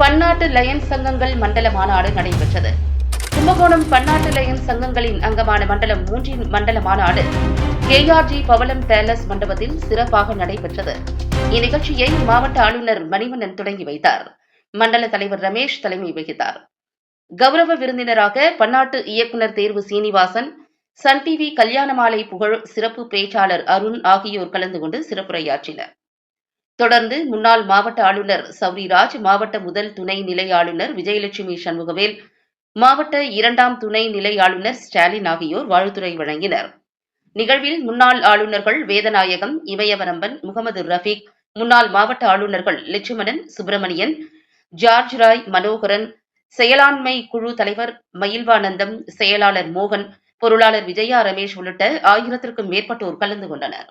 பன்னாட்டு லயன் சங்கங்கள் மண்டல மாநாடு நடைபெற்றது. கும்பகோணம் பன்னாட்டு லயன் சங்கங்களின் அங்கமான மண்டலம் மூன்றின் மண்டல மாநாடு கேஆர்ஜி பவளம் பேலஸ் மண்டபத்தில் சிறப்பாக நடைபெற்றது. இந்நிகழ்ச்சியை மாவட்ட ஆளுநர் மணிவண்ணன் தொடங்கி வைத்தார். மண்டல தலைவர் ரமேஷ் தலைமை வகித்தார். கௌரவ விருந்தினராக பன்னாட்டு இயக்குநர் தேர்வு சீனிவாசன் சன் டிவி கல்யாணமாலை புகழ் சிறப்பு பேச்சாளர் அருண் ஆகியோர் கலந்து கொண்டு சிறப்புரையாற்றினர். தொடர்ந்து முன்னாள் மாவட்ட ஆளுநர் சௌரிராஜ் மாவட்ட முதல் துணை நிலை ஆளுநர் விஜயலட்சுமி சண்முகவேல் மாவட்ட இரண்டாம் துணை நிலை ஆளுநர் ஸ்டாலின் ஆகியோர் வாழ்த்துரை வழங்கினர். நிகழ்வில் முன்னாள் ஆளுநர்கள் வேதநாயகம் இமயவரம்பன் முகமது ரஃபீக் முன்னாள் மாவட்ட ஆளுநர்கள் லட்சுமணன் சுப்பிரமணியன் ஜார்ஜ் ராய் மனோகரன் செயலாண்மை குழு தலைவர் மயில்வானந்தம் செயலாளர் மோகன் பொருளாளர் விஜயா ரமேஷ் உள்ளிட்ட ஆயிரத்திற்கும் மேற்பட்டோர் கலந்து கொண்டனர்.